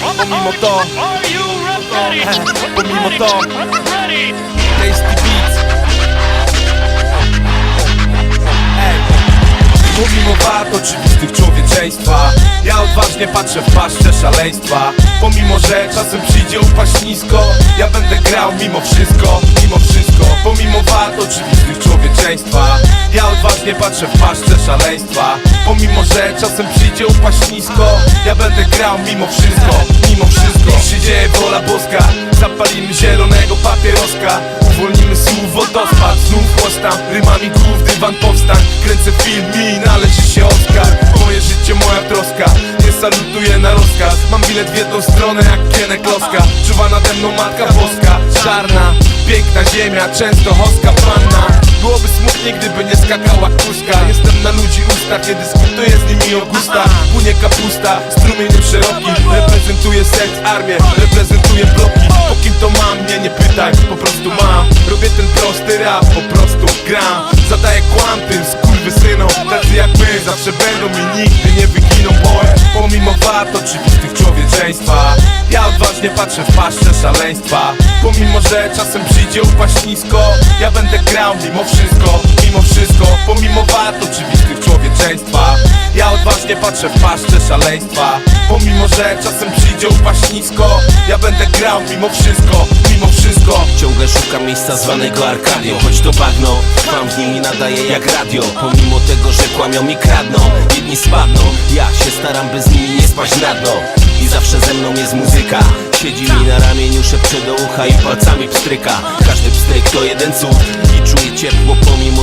Pomimo to, pomimo to? Tasty Beats. Pomimo wad oczywistych człowieczeństwa. Ja odważnie patrzę w paszczę szaleństwa. Pomimo, że czasem przyjdzie upaść nisko Ja będę grał mimo wszystko, mimo wszystko. Pomimo wad oczywistych człowieczeństwa Ja odważnie patrzę w paszczę szaleństwa. Pomimo, że czasem przyjdzie upaść nisko Ja będę grał mimo wszystko, mimo wszystko. Niech się dzieje wola boska. Zapalimy zielonego papieroska. Uwolnimy słów wodospad Znów chłostam rymami głów dywan powstań. Kręcę film mi należy się Oscar. Moje życie moja troska. Nie salutuję na rozkaz. Mam bilet w jedną stronę jak kienek loska. Czuwa nade mną matka boska. Czarna, piękna ziemia Często hoska panna Byłoby smutnie gdyby nie skakała kuska Jestem na ludzi usta Kiedy dyskutuję z nimi o gustach Płynie kapusta, strumieniem szerokim Reprezentuję serc armię, reprezentuję bloki. Po kim to mam, mnie nie pytaj, po prostu mam. Robię ten prosty rap, po prostu wad oczywistych człowieczeństwa. Ja odważnie patrzę w paszczę szaleństwa. Pomimo, że czasem przyjdzie upaść nisko Ja będę grał mimo wszystko, mimo wszystko Odważnie patrzę w paszczę szaleństwa. Pomimo, że czasem przyjdzie upaść nisko Ja będę grał mimo wszystko, mimo wszystko. Ciągle szukam miejsca zwanego Arkadią Choć to bagno, mam w nim i nadaję jak radio. Pomimo tego, że kłamią i kradną Jedni spadną, ja się staram by z nimi nie spaść na dno. I zawsze ze mną jest muzyka. Siedzi mi na ramieniu, szepcze do ucha i palcami pstryka. Każdy pstryk to jeden cud I czuję ciepło pomimo